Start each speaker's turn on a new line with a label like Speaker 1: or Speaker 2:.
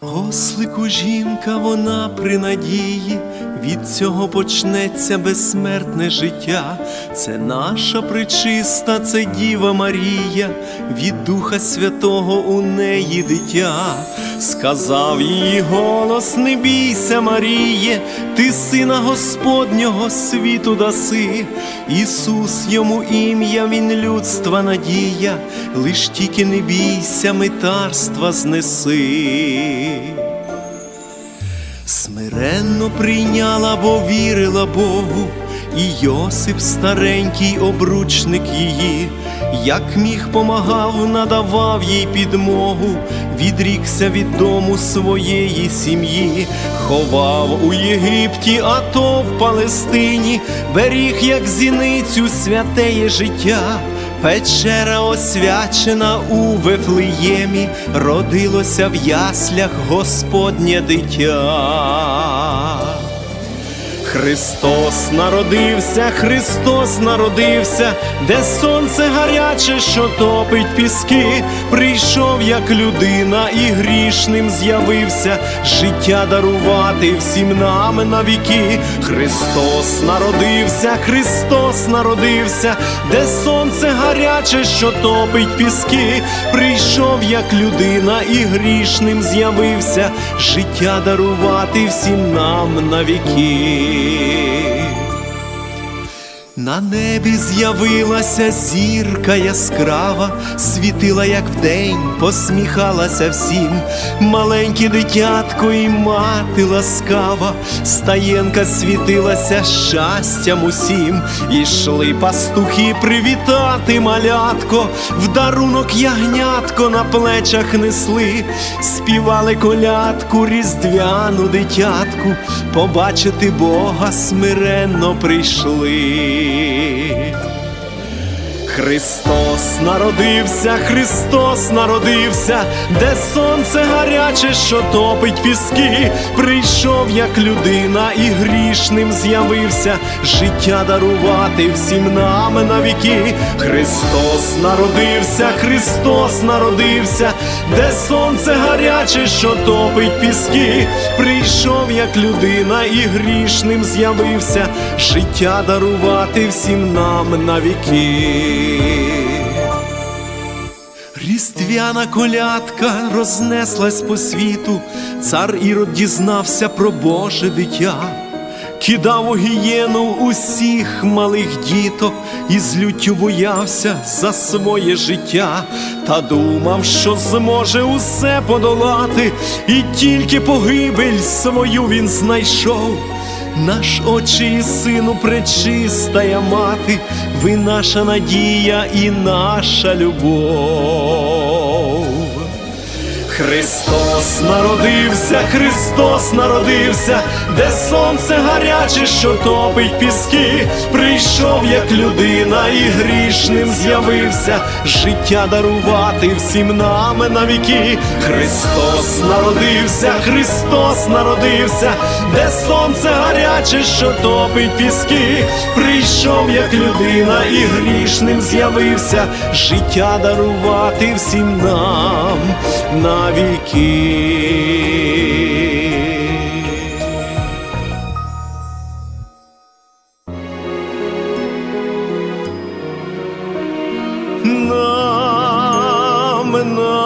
Speaker 1: ослику жінка вона при надії, від цього почнеться безсмертне життя. Це наша причиста, це Діва Марія, від Духа Святого у неї дитя. Сказав її голос, не бійся, Маріє, ти сина Господнього світу даси. Ісус йому ім'я, Він людства надія, лиш тільки не бійся, митарства знеси. Смиренно прийняла, бо вірила Богу, і Йосип старенький обручник її, як міг помагав, надавав їй підмогу, відрікся від дому своєї сім'ї, ховав у Єгипті, а то в Палестині, беріг, як зіницю, святеє життя. Печера освячена у Вифлеємі, родилося в яслях Господнє дитя. Христос народився, Христос народився, де сонце гаряче, що топить піски, прийшов як людина і грішним з'явився, життя дарувати всім нам на віки. Христос народився, Христос народився, де сонце гаряче, що топить піски, прийшов як людина і грішним з'явився, життя дарувати всім нам на віки. На небі з'явилася зірка яскрава, світила, як вдень, посміхалася всім, маленьке дитятко і мати ласкава, стаєнка світилася щастям усім, ішли пастухи привітати малятко, в дарунок ягнятко на плечах несли, співали колядку різдвяну дитятку, побачити Бога смиренно прийшли. 你。Христос народився, Христос народився, де сонце гаряче, що топить піски, прийшов як людина і грішним з'явився, життя дарувати всім нам на віки. Христос народився, Христос народився, де сонце гаряче, що топить піски, прийшов як людина і грішним з'явився, життя дарувати всім нам на віки. Різдвяна колядка рознеслась по світу, цар Ірод дізнався про Боже дитя, кидав у гієну усіх малих діток і з люттю боявся за своє життя, та думав, що зможе усе подолати, і тільки погибель свою він знайшов. Наш очі і сину пречистая мати, ви наша надія і наша любов. Христос народився, Христос народився, де сонце гаряче, що топить піски, прийшов як людина і грішним з'явився, життя дарувати всім нам на віки. Христос народився, Христос народився, де сонце гаряче, що топить піски, прийшов як людина і грішним з'явився, життя дарувати всім нам на віки. Нам на